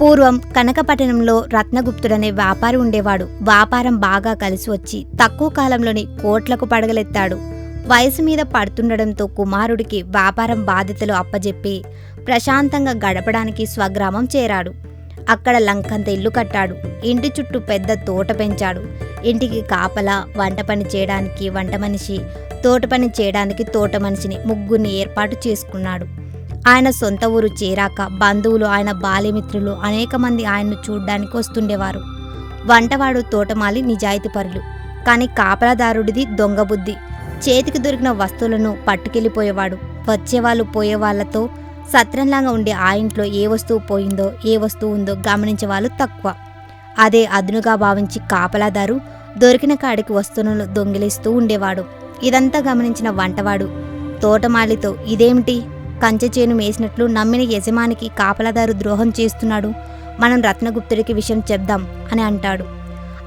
పూర్వం కనకపట్టణంలో రత్నగుప్తుడనే వ్యాపారి ఉండేవాడు. వ్యాపారం బాగా కలిసి వచ్చి తక్కువ కాలంలోనే కోట్లకు పడగలెత్తాడు. వయసు మీద పడుతుండడంతో కుమారుడికి వ్యాపారం బాధ్యతలు అప్పజెప్పి ప్రశాంతంగా గడపడానికి స్వగ్రామం చేరాడు. అక్కడ లంకంత ఇల్లు కట్టాడు. ఇంటి చుట్టూ పెద్ద తోట పెంచాడు. ఇంటికి కాపలా వంట పని చేయడానికి వంట మనిషి తోట పని చేయడానికి తోట మనిషిని ముగ్గురిని ఏర్పాటు చేసుకున్నాడు. ఆయన సొంత ఊరు చేరాక బంధువులు ఆయన బాల్యమిత్రులు అనేక మంది ఆయన్ను చూడ్డానికి వస్తుండేవారు. వంటవాడు తోటమాలి నిజాయితీపరులు కానీ కాపలాదారుడిది దొంగ బుద్ధి. చేతికి దొరికిన వస్తువులను పట్టుకెళ్ళిపోయేవాడు. వచ్చేవాళ్ళు పోయేవాళ్ళతో సత్రంలాగా ఉండే ఆ ఇంట్లో ఏ వస్తువు పోయిందో ఏ వస్తువు ఉందో గమనించే వాళ్ళు తక్కువ. అదే అదునుగా భావించి కాపలాదారు దొరికిన కాడికి వస్తువులను దొంగిలిస్తూ ఉండేవాడు. ఇదంతా గమనించిన వంటవాడు తోటమాలితో ఇదేమిటి? కంచె చేను మేసినట్లు నమ్మిన యజమానికి కాపలాదారు ద్రోహం చేస్తున్నాడు. మనం రత్నగుప్తుడికి విషయం చెప్దాం అని అంటాడు.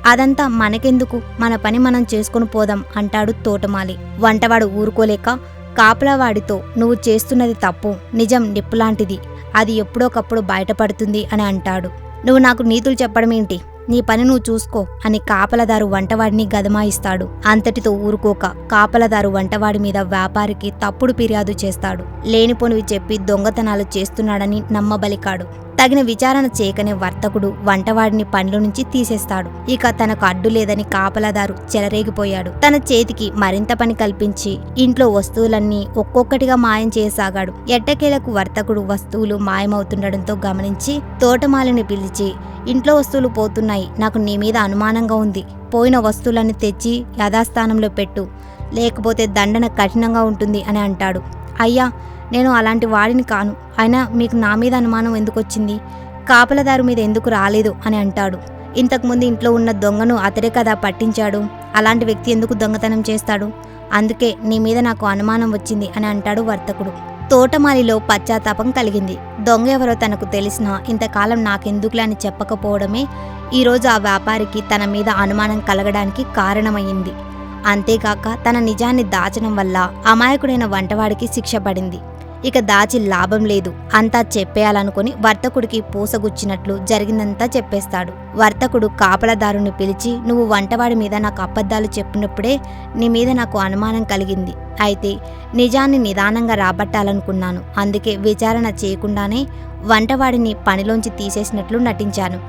అదంతా మనకెందుకు? మన పని మనం చేసుకుని పోదాం అంటాడు తోటమాలి. వంటవాడు ఊరుకోలేక కాపలావాడితో నువ్వు చేస్తున్నది తప్పు నిజం నిప్పులాంటిది అది ఎప్పుడోకప్పుడు బయటపడుతుంది అని అంటాడు. నువ్వు నాకు నీతులు చెప్పడం ఏంటి నీ పని నువ్వు చూసుకో అని కాపలదారు వంటవాడిని గదమాయిస్తాడు. అంతటితో ఊరుకోక కాపలదారు వంటవాడి మీద వ్యాపారికి తప్పుడు ఫిర్యాదు చేస్తాడు. లేనిపోనివి చెప్పి దొంగతనాలు చేస్తున్నాడని నమ్మబలికాడు. తగిన విచారణ చేయకనే వర్తకుడు వంటవాడిని పండ్ల నుంచి తీసేస్తాడు. ఇక తనకు అడ్డు లేదని కాపలాదారు చెలరేగిపోయాడు. తన చేతికి మరింత పని కల్పించి ఇంట్లో వస్తువులన్నీ ఒక్కొక్కటిగా మాయం చేయసాగాడు. ఎట్టకేలకు వర్తకుడు వస్తువులు మాయమవుతుండడంతో గమనించి తోటమాలిని పిలిచి ఇంట్లో వస్తువులు పోతున్నాయి. నాకు నీ మీద అనుమానంగా ఉంది. పోయిన వస్తువులన్నీ తెచ్చి యథాస్థానంలో పెట్టు. లేకపోతే దండన కఠినంగా ఉంటుంది అని అంటాడు. అయ్యా నేను అలాంటి వాడిని కాను. అయినా మీకు నా మీద అనుమానం ఎందుకు వచ్చింది? కాపలదారు మీద ఎందుకు రాలేదు అని అంటాడు. ఇంతకుముందు ఇంట్లో ఉన్న దొంగను అతడే కదా పట్టించాడు? అలాంటి వ్యక్తి ఎందుకు దొంగతనం చేస్తాడు? అందుకే నీ మీద నాకు అనుమానం వచ్చింది అని అంటాడు వర్తకుడు. తోటమాలిలో పశ్చాత్తాపం కలిగింది. దొంగ ఎవరో తనకు తెలిసినా ఇంతకాలం నాకెందుకులే అని చెప్పకపోవడమే ఈరోజు ఆ వ్యాపారికి తన మీద అనుమానం కలగడానికి కారణమయ్యింది అంతేకాక తన నిజాన్ని దాచడం వల్ల అమాయకుడైన వంటవాడికి శిక్ష పడింది. ఇక దాచి లాభం లేదు. అంతా చెప్పేయాలనుకుని వర్తకుడికి పూసగుచ్చినట్లు జరిగిందంతా చెప్పేస్తాడు. వర్తకుడు కాపలదారుని పిలిచి నువ్వు వంటవాడి మీద నాకు అబద్ధాలు చెప్పినప్పుడే నీ మీద నాకు అనుమానం కలిగింది. అయితే నిజాన్ని నిదానంగా రాబట్టాలనుకున్నాను. అందుకే విచారణ చేయకుండానే వంటవాడిని పనిలోంచి తీసేసినట్లు నటించాను.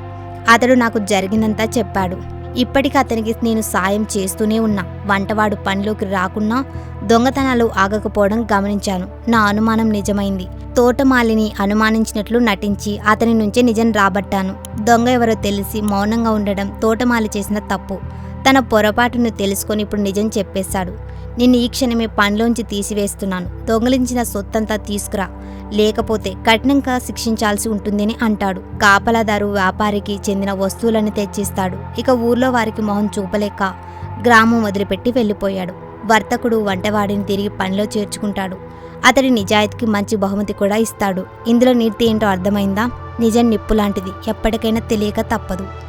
అతడు నాకు జరిగినంతా చెప్పాడు. ఇప్పటికీ అతనికి నేను సాయం చేస్తూనే ఉన్నా. వంటవాడు పనిలోకి రాకున్నా దొంగతనాలు ఆగకపోవడం గమనించాను. నా అనుమానం నిజమైంది. తోటమాలిని అనుమానించినట్లు నటించి అతని నుంచే నిజం రాబట్టాను. దొంగ ఎవరో తెలిసి మౌనంగా ఉండడం తోటమాలి చేసిన తప్పు. తన పొరపాటును తెలుసుకొని ఇప్పుడు నిజం చెప్పేశాడు. నిన్ను ఈ క్షణమే పనిలోంచి తీసివేస్తున్నాను. దొంగలించిన సొత్తంతా తీసుకురా. లేకపోతే కఠినంగా శిక్షించాల్సి ఉంటుందని అంటాడు. కాపలాదారు వ్యాపారికి చెందిన వస్తువులను తెచ్చిస్తాడు. ఇక ఊర్లో వారికి మొహం చూపలేక గ్రామం వదిలిపెట్టి వెళ్ళిపోయాడు. వర్తకుడు వంటవాడిని తిరిగి పనిలో చేర్చుకుంటాడు. అతడి నిజాయితీకి మంచి బహుమతి కూడా ఇస్తాడు. ఇందులో నీతి ఏంటో అర్థమైందా? నిజం నిప్పు లాంటిది ఎప్పటికైనా తెలియక తప్పదు.